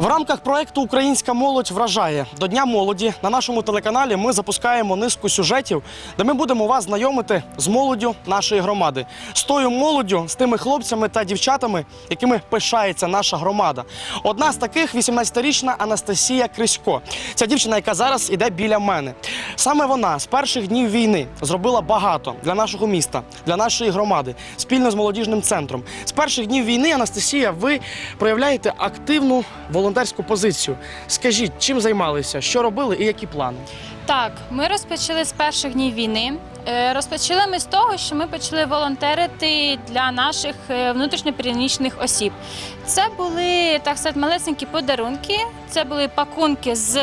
В рамках проекту Українська молодь вражає до Дня молоді на нашому телеканалі. Ми запускаємо низку сюжетів, де ми будемо вас знайомити з молоддю нашої громади, з тою молоддю, з тими хлопцями та дівчатами, якими пишається наша громада. Одна з таких 18-річна Анастасія Крисько. Ця дівчина, яка зараз іде біля мене. Саме вона з перших днів війни зробила багато для нашого міста, для нашої громади, спільно з молодіжним центром. З перших днів війни, Анастасія, ви проявляєте активну волонтерську позицію. Скажіть, чим займалися, що робили і які плани? Так, ми розпочали з перших днів війни. Е, Розпочали ми з того, що ми почали волонтерити для наших е, внутрішньопереміщених осіб. Це були так сказати малесенькі подарунки. Це були пакунки з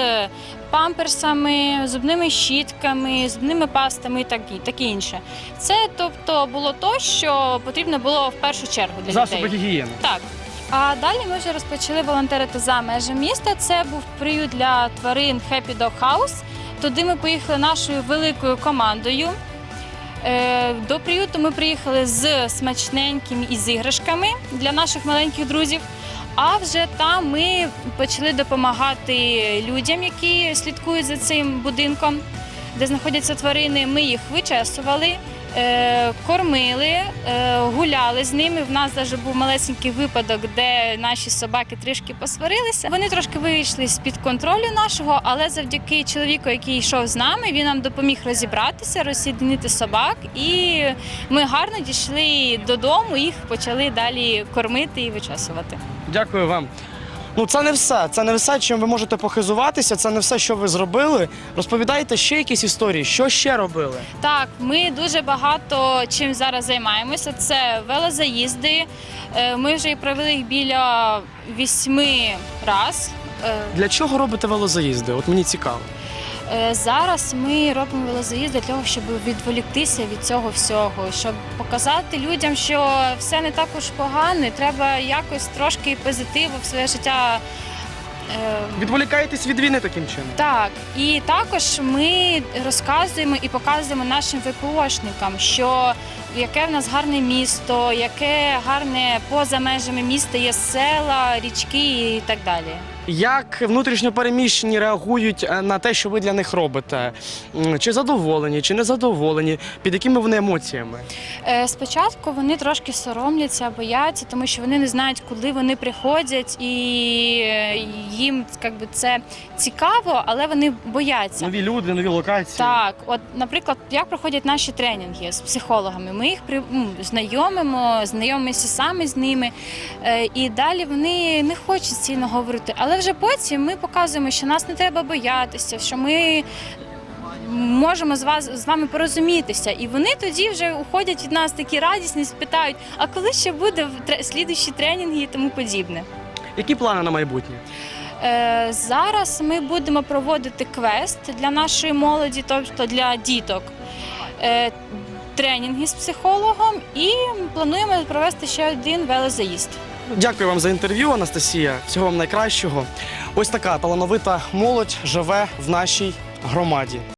памперсами, зубними щітками, зубними пастами і так таке інше. Це тобто було то, що потрібно було в першу чергу для Засоби людей. гігієни. Так. А далі ми вже розпочали волонтерити за межами міста. Це був приют для тварин Happy Dog House. Туди ми поїхали нашою великою командою. Е, До приюту ми приїхали з смачненькими і з іграшками для наших маленьких друзів. А вже там ми почали допомагати людям, які слідкують за цим будинком, де знаходяться тварини. Ми їх вичесували, кормили, е, гуляли з ними. В нас навіть був малесенький випадок, де наші собаки трішки посварилися. Вони трошки вийшли з під контролю нашого, але завдяки чоловіку, який йшов з нами, він нам допоміг розібратися, розсіднити собак, і ми гарно дійшли додому. Їх почали далі кормити і вичесувати. Дякую вам. Ну, це не все. Це не все, чим ви можете похизуватися. Це не все, що ви зробили. Розповідайте ще якісь історії, що ще робили. Так, ми дуже багато чим зараз займаємося. Це велозаїзди. Е, Ми вже провели їх біля вісьми раз. Е, Для чого робите велозаїзди? От мені цікаво. Е, Зараз ми робимо велозаїзд для того, щоб відволіктися від цього всього, щоб показати людям, що все не так уж погано, треба якось трошки позитиву в своє життя. Е, Відволікаєтесь від війни таким чином. Так, і також ми розказуємо і показуємо нашим ВПОшникам, що яке в нас гарне місто, яке гарне поза межами міста є села, річки і так далі. Як внутрішньопереміщені реагують е, на те, що ви для них робите? Чи задоволені, чи не задоволені? Під якими вони емоціями? Е, Спочатку вони трошки соромляться, бояться, тому що вони не знають, куди вони приходять, і е, їм якби, це цікаво, але вони бояться. Нові люди, нові локації. Так, от, наприклад, як проходять наші тренінги з психологами, ми їх при, м, знайомимо, знайомимося саме з ними, е, і далі вони не хочуть сильно говорити. Але вже потім ми показуємо, що нас не треба боятися, що ми. Можемо з вас з вами порозумітися, і вони тоді вже уходять від нас такі радісні, спитають, а коли ще буде слідуючі тренінги і тому подібне. Які плани на майбутнє? Е, Зараз ми будемо проводити квест для нашої молоді, тобто для діток. Е, Тренінги з психологом і плануємо провести ще один велозаїзд. Дякую вам за інтерв'ю, Анастасія. Всього вам найкращого. Ось така талановита молодь живе в нашій громаді.